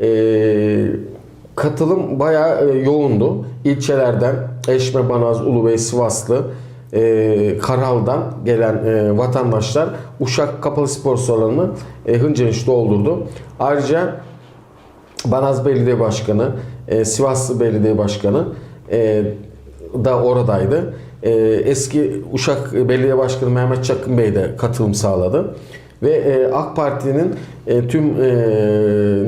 E, katılım bayağı e, yoğundu. İlçelerden Eşme, Banaz, Ulubey, Sivaslı, e, Karal'dan gelen e, vatandaşlar Uşak Kapalı Spor Salonu'nu e, hınca doldurdu. Ayrıca Banaz Belediye Başkanı, e, Sivaslı Belediye Başkanı e, da oradaydı. E, eski Uşak Belediye Başkanı Mehmet Çakın Bey de katılım sağladı. Ve e, AK Parti'nin e, tüm e,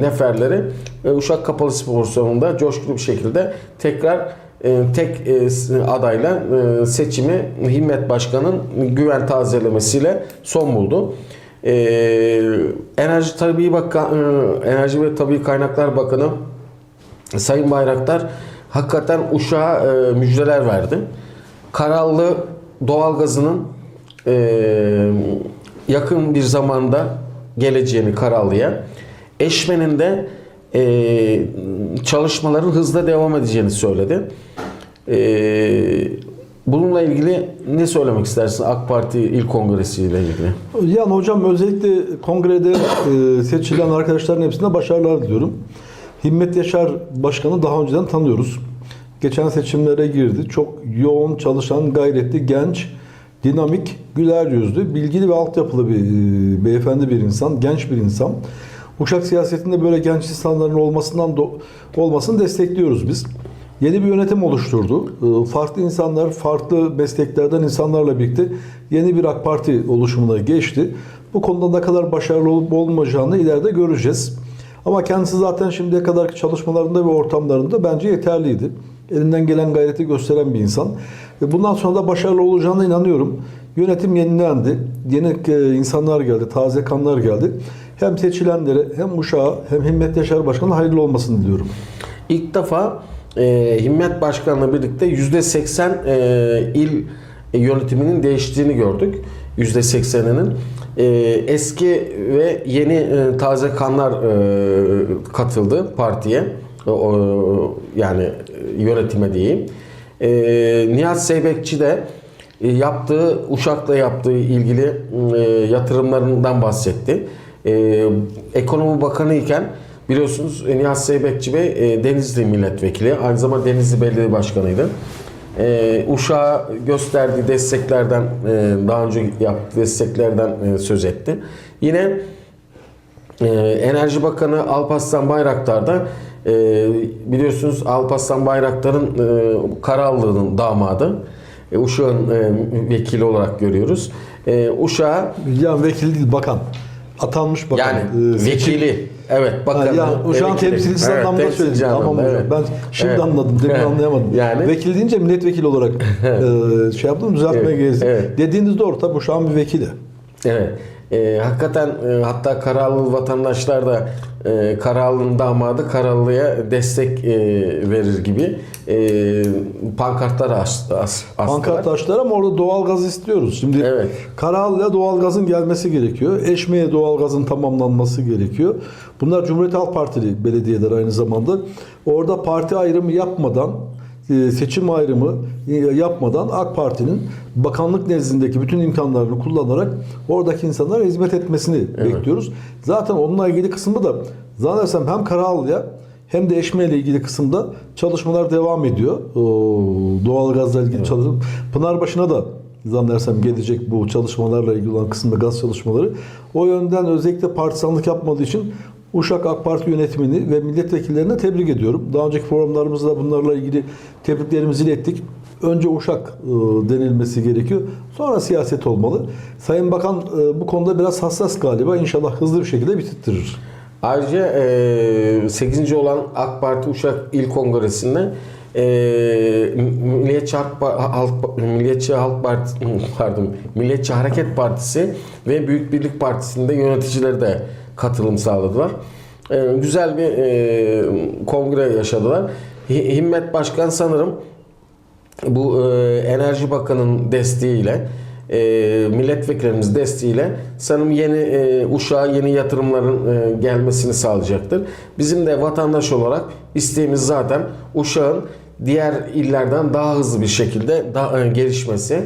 neferleri e, Uşak Kapalı Spor Salonu'nda coşkulu bir şekilde tekrar e, tek e, adayla e, seçimi Himmet Başkan'ın güven tazelemesiyle son buldu. E, Enerji Tabii Bakan, e, Enerji ve Tabii Kaynaklar Bakanı Sayın Bayraktar hakikaten Uşak'a e, müjdeler verdi. Karallı doğalgazının e, yakın bir zamanda geleceğini Karallı'ya, Eşmen'in de e, çalışmaların hızla devam edeceğini söyledi. E, bununla ilgili ne söylemek istersin AK Parti İl Kongresi ile ilgili? Yani hocam özellikle kongrede e, seçilen arkadaşların hepsine başarılar diliyorum. Himmet Yaşar Başkanı daha önceden tanıyoruz. Geçen seçimlere girdi. Çok yoğun çalışan, gayretli, genç, dinamik, güler yüzlü, bilgili ve altyapılı bir e, beyefendi bir insan, genç bir insan. Uşak siyasetinde böyle genç insanların olmasından do- olmasını destekliyoruz biz. Yeni bir yönetim oluşturdu. Ee, Farklı insanlar, farklı mesleklerden insanlarla birlikte yeni bir AK Parti oluşumuna geçti. Bu konuda ne kadar başarılı olup olmayacağını ileride göreceğiz. Ama kendisi zaten şimdiye kadarki çalışmalarında ve ortamlarında bence yeterliydi. Elinden gelen gayreti gösteren bir insan. Ve bundan sonra da başarılı olacağına inanıyorum. Yönetim yenilendi. Yeni e, insanlar geldi, taze kanlar geldi. Hem seçilenlere hem Uşak'a hem Himmet Yaşar Başkanı'na hayırlı olmasını diliyorum. İlk defa e, Himmet Başkan'la birlikte %80 e, il yönetiminin değiştiğini gördük. %80'inin. E, eski ve yeni e, taze kanlar e, katıldı partiye. Yani e, yönetime diyeyim. E, Nihat Seybekçi de e, yaptığı Uşak'la yaptığı ilgili yatırımlarından bahsetti. E, Ekonomi Bakanı iken biliyorsunuz Nihat Seybekçi Bey Denizli milletvekili, aynı zamanda Denizli Belediye Başkanıydı. E, gösterdiği desteklerden, daha önce yaptığı desteklerden söz etti. Yine ee, Enerji Bakanı Alparslan Bayraktar da e, biliyorsunuz Alparslan Bayraktar'ın e, Karallı'nın damadı. E, Uşak'ın e, vekili olarak görüyoruz. E, Uşak'a Yani vekil değil bakan. Atanmış bakan. yani seçim- vekili evet Ha, bakanı. yani Uşak'ın e, temsilcisi Evet, temsilci söyledim. Tamam anlamında, hocam. evet. Ben şimdi Evet. anladım. Demin Evet. anlayamadım. Yani Vekil deyince milletvekili olarak e, şey yaptım düzeltmeye Evet, gezdim. evet. Dediğiniz doğru tabii Uşak'ın bir vekili. Evet. E, hakikaten e, hatta Karallı vatandaşlar da e, Karallı'nın damadı Karallı'ya destek e, verir gibi e, pankartlar as, as, astılar. Pankart ama orada doğalgaz istiyoruz. Şimdi Evet. Karahanlı'ya doğalgazın gelmesi gerekiyor. Eşme'ye doğalgazın tamamlanması gerekiyor. Bunlar Cumhuriyet Halk Partili belediyeler aynı zamanda. Orada parti ayrımı yapmadan seçim ayrımı e, yapmadan AK Parti'nin bakanlık nezdindeki bütün imkanlarını kullanarak oradaki insanlara hizmet etmesini bekliyoruz. Zaten onunla ilgili kısmı da zannedersem hem Karahanlı'ya hem de Eşme ile ilgili kısımda çalışmalar devam ediyor. Doğalgazla ilgili çalışma. Pınarbaşı'na da zannedersem gelecek bu çalışmalarla ilgili olan kısımda gaz çalışmaları. O yönden özellikle partisanlık yapmadığı için Uşak AK Parti yönetimini ve milletvekillerini tebrik ediyorum. Daha önceki programlarımızda bunlarla ilgili tebriklerimizi ilettik. Önce Uşak e, denilmesi gerekiyor. Sonra siyaset olmalı. Sayın Bakan e, bu konuda biraz hassas galiba. İnşallah hızlı bir şekilde bitirtirir. Ayrıca e, 8. olan AK Parti Uşak İl Kongresi'nde e, Milliyetçi Halk, Halk Milliyetçi Halk Partisi pardon Milliyetçi Hareket Partisi ve Büyük Birlik Partisi'nde yöneticileri de katılım sağladılar. E, güzel bir e, kongre yaşadılar. Hi- Himmet Başkan sanırım bu e, Enerji Bakanı'nın desteğiyle e, milletvekillerimiz desteğiyle sanırım yeni e, Uşak'a yeni yatırımların e, gelmesini sağlayacaktır. Bizim de vatandaş olarak isteğimiz zaten Uşak'ın diğer illerden daha hızlı bir şekilde daha, e, gelişmesi.